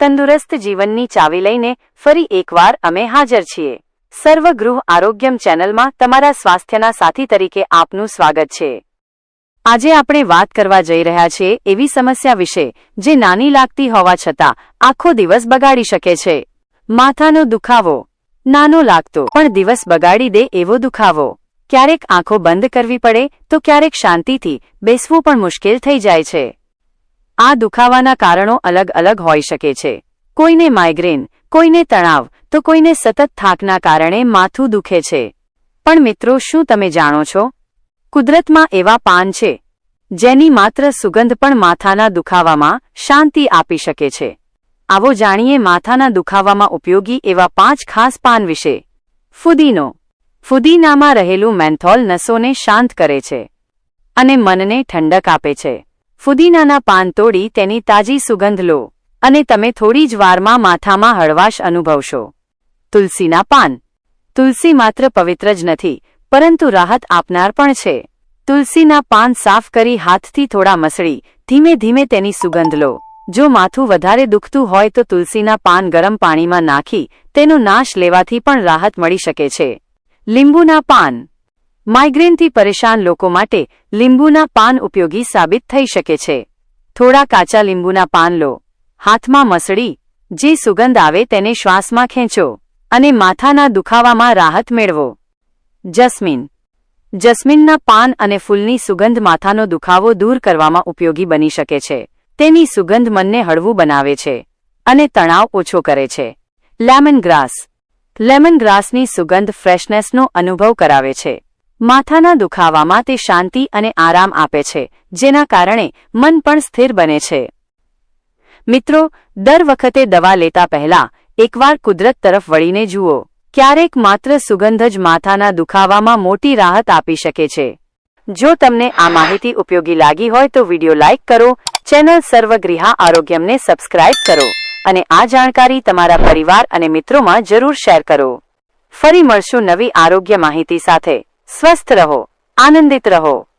તંદુરસ્ત જીવનની ચાવી લઈને ફરી એકવાર અમે હાજર છીએ. સર્વગૃહ આરોગ્યમ ચેનલમાં તમારા સ્વાસ્થ્યના સાથી તરીકે આપનું સ્વાગત છે. આજે આપણે વાત કરવા જઈ રહ્યા છીએ એવી સમસ્યા વિશે, જે નાની લાગતી હોવા છતાં આખો દિવસ બગાડી શકે છે. માથાનો દુખાવો. નાનો લાગતો, પણ દિવસ બગાડી દે એવો દુખાવો. ક્યારેક આંખો બંધ કરવી પડે, તો ક્યારેક શાંતિથી બેસવું પણ મુશ્કેલ થઈ જાય છે. આ દુખાવાના કારણો અલગ અલગ હોઈ શકે છે. કોઈને માઇગ્રેન કોઈને તણાવ, તો કોઈને સતત થાકના કારણે માથું દુખે છે. પણ મિત્રો, શું તમે જાણો છો? કુદરતમાં એવા પાન છે, જેની માત્ર સુગંધ પણ માથાના દુખાવામાં શાંતિ આપી શકે છે. આવો જાણીએ માથાના દુખાવામાં ઉપયોગી એવા પાંચ ખાસ પાન વિશે. ફુદીનો. ફુદીનામાં રહેલું મેન્થોલ નસોને શાંત કરે છે અને મનને ઠંડક આપે છે. ફુદીનાના પાન તોડી તેની તાજી સુગંધ લો અને તમે થોડી જ વારમાં માથામાં હળવાશ અનુભવશો. તુલસીના પાન. તુલસી માત્ર પવિત્ર જ નથી, પરંતુ રાહત આપનાર પણ છે. તુલસીના પાન સાફ કરી હાથથી થોડા મસળી, ધીમે ધીમે તેની સુગંધ લો. જો માથું વધારે દુખતું હોય તો તુલસીના પાન ગરમ પાણીમાં નાખી, તેનો નાશ લેવાથી પણ રાહત મળી શકે છે. લીંબુના પાન. માઇગ્રેનથી પરેશાન લોકો માટે લીંબુના પાન ઉપયોગી સાબિત થઈ શકે છે. થોડા કાચા લીંબુના પાન લો. હાથમાં મસળી, જે સુગંધ આવે તેને શ્વાસમાં ખેંચો અને માથાના દુખાવામાં રાહત મેળવો. જસ્મીન. જસ્મીનના પાન અને ફૂલની સુગંધ માથાનો દુખાવો દૂર કરવામાં ઉપયોગી બની શકે છે. તેની સુગંધ મનને હળવું બનાવે છે અને તણાવ ઓછો કરે છે. લેમન ગ્રાસ લેમન ગ્રાસની સુગંધ ફ્રેશનેસનો અનુભવ કરાવે છે. માથાના દુખાવામાં તે શાંતિ અને આરામ આપે છે, જેના કારણે મન પણ સ્થિર બને છે. મિત્રો, દર વખતે દવા લેતા પહેલા એકવાર કુદરત તરફ વળીને જુઓ. ક્યારેક માત્ર સુગંધ જ માથાના દુખાવામાં મોટી રાહત આપી શકે છે. જો તમને આ માહિતી ઉપયોગી લાગી હોય તો વિડિયો લાઇક કરો, ચેનલ સર્વગૃહા આરોગ્યમને સબસ્ક્રાઇબ કરો, અને આ જાણકારી તમારા પરિવાર અને મિત્રોમાં જરૂર શેર કરો. ફરી મળશું નવી આરોગ્ય માહિતી સાથે. સ્વસ્થ રહો આનંદિત રહો.